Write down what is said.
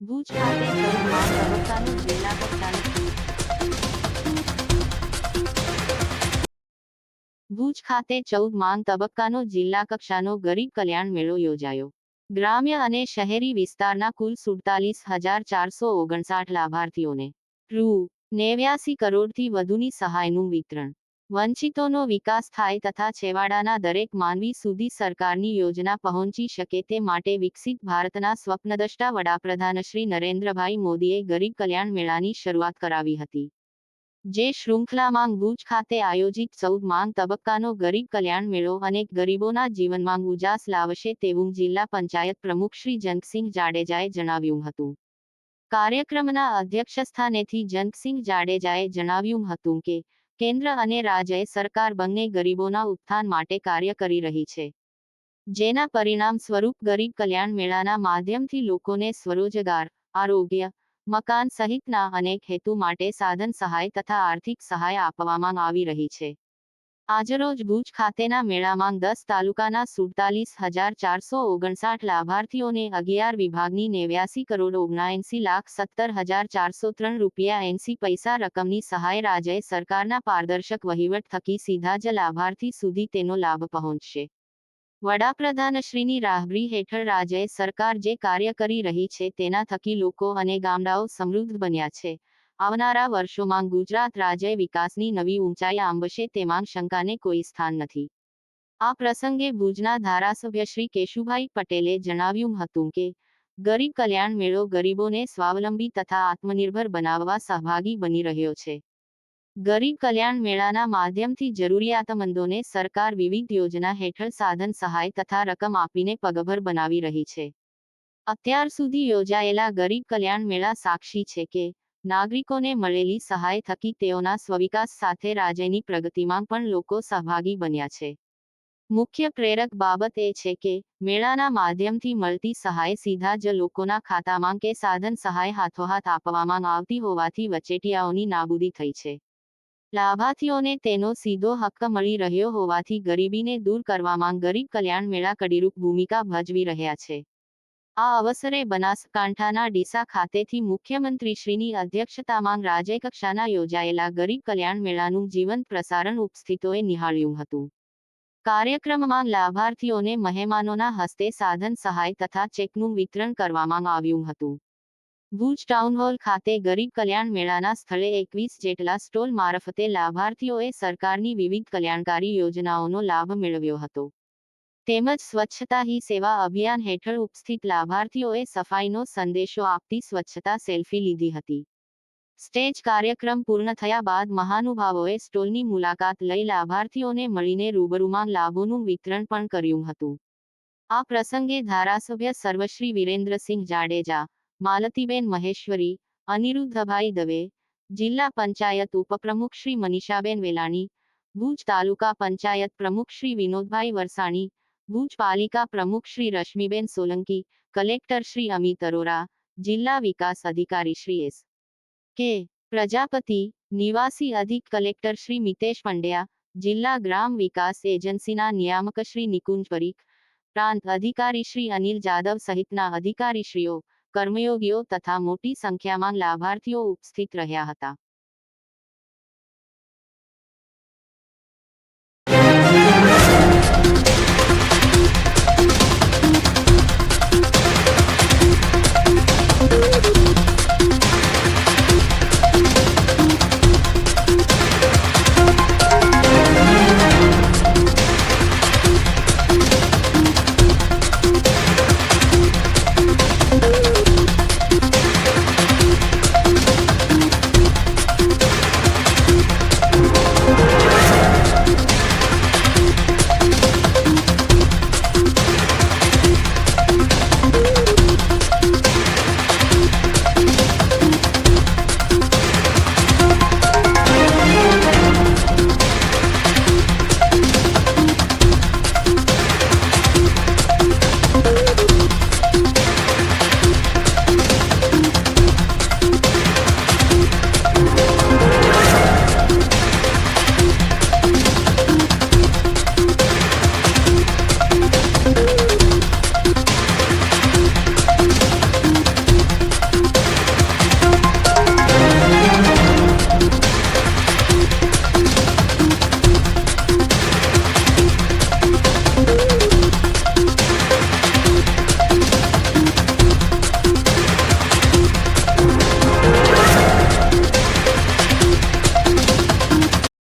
ભુજ ખાતે ભુજ ખાતે ચૌદ માન તબક્કાનો જિલ્લા કક્ષાનો ગરીબ કલ્યાણ મેળો યોજાયો. ગ્રામ્ય અને શહેરી વિસ્તારના કુલ સુડતાલીસ હજાર ચારસો ઓગણસાઠ લાભાર્થીઓને રૂ નેવ્યાસી કરોડથી વધુની સહાયનું વિતરણ. વંચિતોનો વિકાસ થાય તથા છેવાડાના દરેક માનવી સુધી સરકારની યોજના પહોંચી શકે તે માટે વિકસિત ભારતના સ્વપ્નદ્રષ્ટા વડાપ્રધાન શ્રી નરેન્દ્રભાઈ મોદીએ ગરીબ કલ્યાણ મેળાની શરૂઆત કરાવી હતી. જે શૃંખલામાં ભુજ ખાતે આયોજિત ચૌદ માંગ તબક્કાનો ગરીબ કલ્યાણ મેળો અનેક ગરીબોના જીવનમાં ઉજાસ લાવશે તેવું જિલ્લા પંચાયત પ્રમુખ શ્રી જંગસિંહ જાડેજાએ જણાવ્યું હતું. કાર્યક્રમના અધ્યક્ષસ્થાનેથી જંગસિંહ જાડેજાએ જણાવ્યું હતું કે કેન્દ્ર અને રાજ્ય સરકાર બંને ગરીબોના ઉત્થાન માટે કાર્ય કરી રહી છે. જેના પરિણામ સ્વરૂપ ગરીબ કલ્યાણ મેળાના માધ્યમથી લોકોને સ્વરોજગાર, આરોગ્ય, મકાન સહિતના અનેક હેતુ માટે સાધન સહાય તથા આર્થિક સહાય આપવામાં આવી રહી છે. આજરોજ ભુજ ખાતેના મેળામાં દસ તાલુકાના સુડતાલીસ હજાર ચારસો ઓગણસાઠ લાભાર્થીઓને અગિયાર વિભાગની નેવ્યાસી કરોડ ઓગણએંસી લાખ સત્તર હજાર ચારસો ત્રણ રૂપિયા એંસી પૈસા રકમની સહાય રાજ્ય સરકારના પારદર્શક વહીવટ થકી સીધા જ લાભાર્થી સુધી તેનો લાભ પહોંચશે. વડાપ્રધાનશ્રીની રાહબરી હેઠળ રાજ્ય સરકાર જે કાર્ય કરી રહી છે તેના થકી લોકો અને ગામડાઓ સમૃદ્ધ બન્યા છે. આવનારા વર્ષોમાં ગુજરાત રાજ્ય વિકાસની નવી ઊંચાઈ આંબશે તેમાં શંકાને કોઈ સ્થાન નથી. આ પ્રસંગે ભુજના ધારાસભ્ય શ્રી કેશુભાઈ પટેલે જણાવ્યું હતું કે, ગરીબ કલ્યાણ મેળો ગરીબોને સ્વાવલંબી તથા આત્મનિર્ભર બનાવવા સહભાગી બની રહ્યો છે. ગરીબ કલ્યાણ મેળાના માધ્યમથી જરૂરિયાતમંદોને સરકાર વિવિધ યોજના હેઠળ સાધન સહાય તથા રકમ આપીને પગભર બનાવી રહી છે. અત્યાર સુધી યોજાયેલા ગરીબ કલ્યાણ મેળા સાક્ષી છે કે નાગરિકોને મળેલી સહાય થકી તેઓના સ્વવિકાસ સાથે રાજ્યની પ્રગતિમાં પણ લોકો સહભાગી બન્યા છે. મુખ્ય પ્રેરક બાબત એ છે કે, મેળાના માધ્યમથી મળતી સહાય સીધા જ લોકોના ખાતામાં કે સાધન સહાય હાથોહાથ આપવામાં આવતી હોવાથી વચેટિયાઓની નાબૂદી થઈ છે. લાભાર્થીઓને તેનો સીધો હક્ક મળી રહ્યો હોવાથી ગરીબીને દૂર કરવામાં ગરીબ કલ્યાણ મેળા કડીરૂપ ભૂમિકા ભજવી રહ્યા છે. આ અવસરે બનાસકાંઠાના ડીસા ખાતેથી મુખ્યમંત્રીશ્રીની અધ્યક્ષતામાં રાજ્યકક્ષાના યોજાયેલા ગરીબ કલ્યાણ મેળાનું જીવંત પ્રસારણ ઉપસ્થિતોએ નિહાળ્યું હતું. કાર્યક્રમમાં લાભાર્થીઓને મહેમાનોના હસ્તે સાધન સહાય તથા ચેકનું વિતરણ કરવામાં આવ્યું હતું. ભુજ ટાઉન હોલ ખાતે ગરીબ કલ્યાણ મેળાના સ્થળે એકવીસ જેટલા સ્ટોલ મારફતે લાભાર્થીઓએ સરકારની વિવિધ કલ્યાણકારી યોજનાઓનો લાભ મેળવ્યો હતો. તેમજ સ્વચ્છતા હી સેવા અભિયાન હેઠળ ઉપસ્થિત લાભાર્થીઓએ સફાઈનો સંદેશો આપતી સ્વચ્છતા સેલ્ફી લીધી હતી. સ્ટેજ કાર્યક્રમ પૂર્ણ થયા બાદ મહાનુભાવોએ સ્ટોલની મુલાકાત લઈ લાભાર્થીઓને મળીને રૂબરૂમાં લાભોનું વિતરણ પણ કર્યું હતું. આ પ્રસંગે ધારાસભ્ય સર્વશ્રી વિરેન્દ્રસિંહ જાડેજા, માલતીબેન મહેશ્વરી, અનિરુદ્ધભાઈ દવે, જિલ્લા પંચાયત ઉપપ્રમુખ શ્રી મનીષાબેન વેલાણી, ભુજ તાલુકા પંચાયત પ્રમુખ શ્રી વિનોદભાઈ વરસાણી ભુજ પાલિકા પ્રમુખ શ્રી રશ્મિબેન સોલંકી, કલેક્ટર શ્રી અમિત અરોરા, જિલ્લા વિકાસ અધિકારી શ્રી એસ. કે. પ્રજાપતિ, નિવાસી અધિક કલેક્ટર શ્રી મિતેશ પંડ્યા, જિલ્લા ગ્રામ વિકાસ એજન્સીના નિયામક શ્રી નિકુંજ પરીખ, પ્રાંત અધિકારી શ્રી અનિલ જાદવ સહિતના અધિકારીશ્રીઓ, કર્મયોગીઓ તથા મોટી સંખ્યામાં લાભાર્થીઓ ઉપસ્થિત રહ્યા હતા.